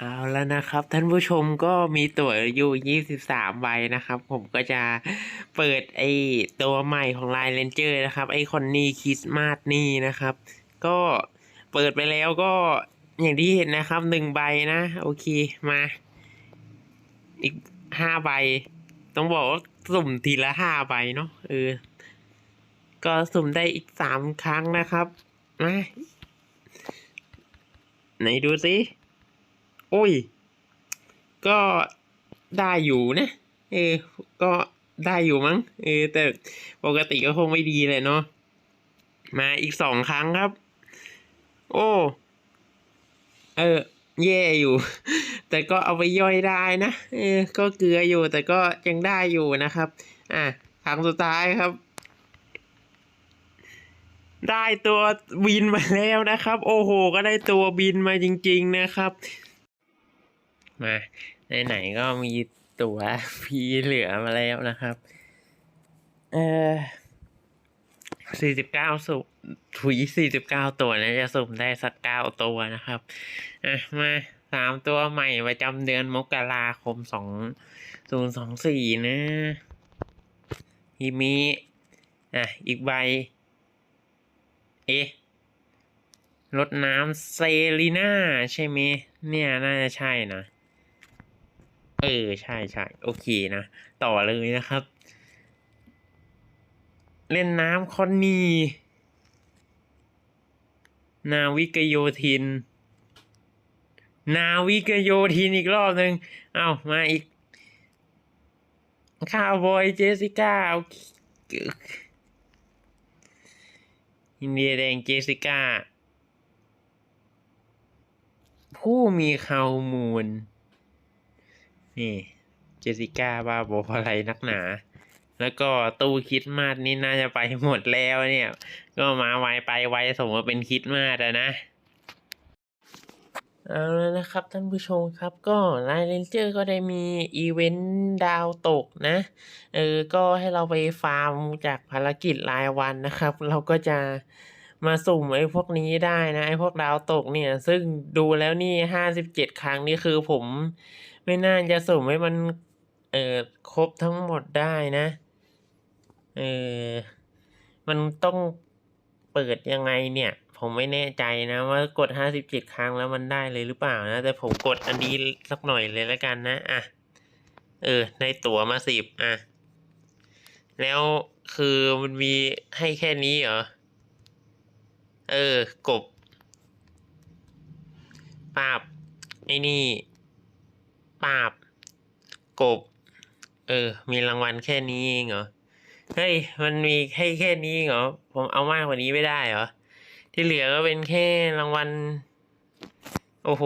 เอาแล้วนะครับ ท่านผู้ชมก็มีตั๋วอยู่ 23 ใบนะครับ ผมก็จะเปิดไอตัวใหม่ของ Line Ranger นะครับ ไอคอนนี่คริสต์มาสนี่นะครับ ก็เปิดไปแล้วก็อย่างที่เห็นนะครับหนึ่งใบนะ โอเคมา อีกห้าใบ ต้องบอกว่าสุ่มทีละห้าใบเนาะเออ ก็สุ่มได้อีกสามครั้งนะครับมาไหนดูสิ โอ้ย ก็ได้อยู่นะเออ ก็ได้อยู่มั้ง เออ แต่ปกติก็คงไม่ดีเลยเนาะ มาอีกสองครั้งครับ โอ้ เออ แย่อยู่ แต่ก็เอาไปย่อยได้นะ เออ ก็เกลืออยู่ แต่ก็ยังได้อยู่นะครับ อะครั้งสุดท้ายครับ ได้ตัวบินมาแล้วนะครับ โอ้โห ก็ได้ตัวบินมาจริง ๆนะครับ มาไหนๆก็มีตั๋วพีเหลือมาแล้วนะครับ เออสี่สิบเก้าสุถุยสี่สิบเก้าตัวนะจะสุ่มได้สักเก้าตัวนะครับอะมาสามตัวใหม่ประจำเดือนมกราคมสองศูนย์สองสี่นะฮิมิอะ อีกใบ เอ๊ะรดน้ำเซรีน่าใช่ไหมเนี่ย น่าจะใช่นะ เออใช่ใช่โอเคนะ ต่อเลยนะครับ เล่นน้ำคอนนีนาวิกโยธิน นาวิกโยธินอีกรอบหนึ่งเอามาอีกข้าวบอยเจสิก้าโอเคอินเดียแดงเจสสิก้า ผู้มีข้อมูล นี่เจสสิก้าบ้าบออะไรนักหนา แล้วก็ตู้คิดมาสนี่น่าจะไปหมดแล้วเนี่ย ก็มาไวไปไวสมว่าเป็นคิดมาสอะนะเอาแล้วนะครับท่านผู้ชมครับก็ไลน์เลนเจอร์ก็ได้มีอีเวนต์ดาวตกนะเออก็ให้เราไปฟาร์มจากภารกิจรายวันนะครับ เราก็จะ มาสุ่มไอ้พวกนี้ได้นะไอ้พวกดาวตกเนี่ย ซึ่งดูแล้วนี่ห้าสิบเจ็ดครั้งนี่คือผม ไม่น่าจะสุ่มให้มันเออครบทั้งหมดได้นะเออมันต้องเปิดยังไงเนี่ย ผมไม่แน่ใจนะว่ากดห้าสิบเจ็ดครั้งแล้วมันได้เลยหรือเปล่านะ แต่ผมกดอันนี้สักหน่อยเลยแล้วกันนะอะเออได้ตั๋วมาสิบอะแล้วคือมันมีให้แค่นี้เหรอ เออ กบ ปาบ ไอ้นี่ ปาบ กบ เออ มีรางวัลแค่นี้เองเหรอ เฮ้ย มันมีให้แค่นี้เองเหรอ ผมเอามากกว่านี้ไม่ได้เหรอ ที่เหลือก็เป็นแค่รางวัล โอ้โห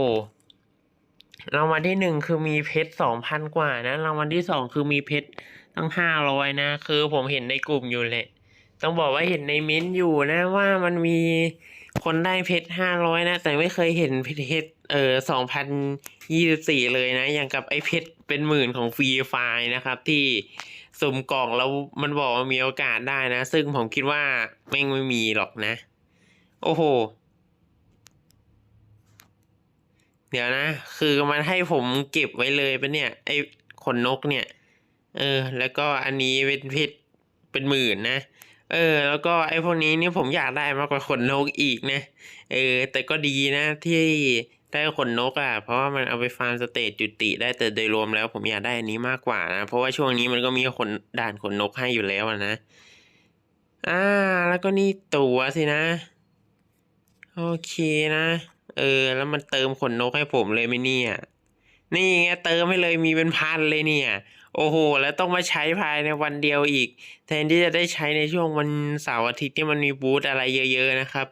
รางวัลที่หนึ่งคือมีเพชรสองพันกว่านะ รางวัลที่สองคือมีเพชรตั้งห้าร้อยนะ คือผมเห็นในกลุ่มอยู่แหละ ต้องบอกว่าเห็นในเม้นต์อยู่นะว่ามันมีคนได้เพชรห้าร้อยนะ แต่ไม่เคยเห็นเพชรเออสองพันยี่สิบสี่เลยนะ อย่างกับไอ้เพชรเป็นหมื่นของฟรีไฟล์นะครับ ที่สุ่มกล่องแล้วมันบอกว่ามีโอกาสได้นะ ซึ่งผมคิดว่าแม่งไม่มีหรอกนะ โอ้โห เดี๋ยวนะ คือมันให้ผมเก็บไว้เลยปะเนี่ย ไอขนนกเนี่ย เออ แล้วก็อันนี้เป็นเพชรเป็นหมื่นนะ เออ แล้วก็ไอ้พวกนี้นี่ผมอยากได้มากกว่าขนนกอีกนะ เออ แต่ก็ดีนะที่ได้ขนนกอะ เพราะว่ามันเอาไปฟาร์มสเตจจุติได้แต่โดยรวมแล้วผมอยากได้อันนี้มากกว่านะ เพราะว่าช่วงนี้มันก็มีขนด่านขนนกให้อยู่แล้วนะ อ่า แล้วก็นี่ตัวสินะ โอเคนะ เออ แล้วมันเติมขนนกให้ผมเลยไหมเนี่ย นี่ไงเติมให้เลยมีเป็นพันเลยเนี่ย โอ้โห แล้วต้องมาใช้ภายในวันเดียวอีก แทนที่จะได้ใช้ในช่วงวันเสาร์อาทิตย์ที่มันมีบูธอะไรเยอะ ๆ นะครับ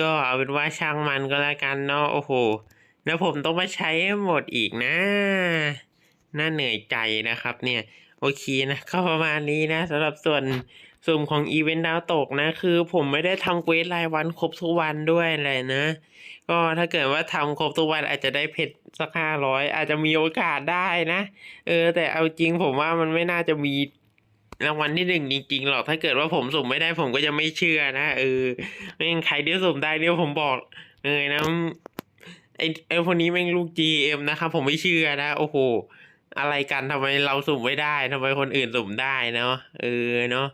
ก็เอาเป็นว่าช่างมันก็แล้วกันเนาะ โอ้โห แล้วผมต้องมาใช้ให้หมดอีกนะ น่าเหนื่อยใจนะครับเนี่ย โอเคนะ ก็ประมาณนี้นะสำหรับส่วน สุ่มของอีเวนต์ดาวตกนะ คือผมไม่ได้ทำเควสรายวันครบทุกวันด้วยเลยนะ ก็ถ้าเกิดว่าทำครบทุกวันอาจจะได้เพชรสักห้าร้อยอาจจะมีโอกาสได้นะ เออ แต่เอาจริงผมว่ามันไม่น่าจะมีรางวัลที่หนึ่งจริงๆหรอกถ้าเกิดว่าผมสุ่มไม่ได้ผมก็จะไม่เชื่อนะเออไม่งั้นใครที่สุ่มได้เนี่ยผมบอกเลยนะไอ้ไอ้พวกนี้แม่งลูก GM นะครับผมไม่เชื่อนะ โอ้โห อะไรกันทำไมเราสุ่มไม่ได้ทำไมคนอื่นสุ่มได้เนาะเออเนาะ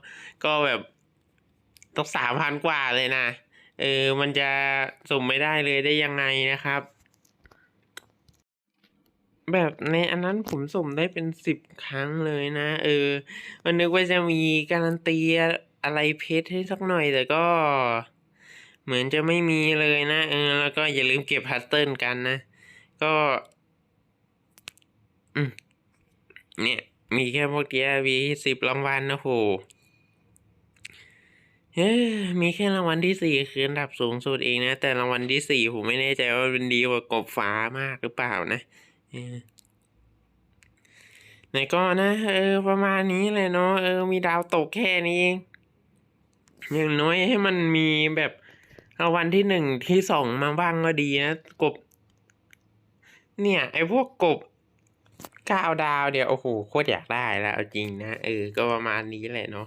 ก็แบบต้องสามพันกว่าเลยนะเออมันจะสุ่มไม่ได้เลยได้ยังไงนะครับ แบบในอันนั้นผมสุ่มได้เป็นสิบครั้งเลยนะ เออ มันนึกว่าจะมีการันตีอะไรเพชรให้สักหน่อยแต่ก็ เหมือนจะไม่มีเลยนะ เออ แล้วก็อย่าลืมเก็บพัตเติลกันนะ ก็ อืม เนี่ย มีแค่พวกเดียวีสิบรางวัลนะโหเฮ้ยมีแค่รางวัลที่สี่คืออันดับสูงสุดเองนะ แต่รางวัลที่สี่ผมไม่แน่ใจว่าเป็นดีกว่ากบฟ้ามากหรือเปล่านะไหนก็นะ เออ ประมาณนี้เลยเนาะเออ มีดาวตกแค่นี้เองอย่างน้อยให้มันมีแบบรางวัลที่หนึ่งที่สองมาบ้างก็ดีนะกบ เนี่ย ไอ้พวกกบ ก้าดาวเดี๋ยวโอ้โหโคตรอยากได้แล้วจริงนะเออก็ประมาณนี้แหละเนาะ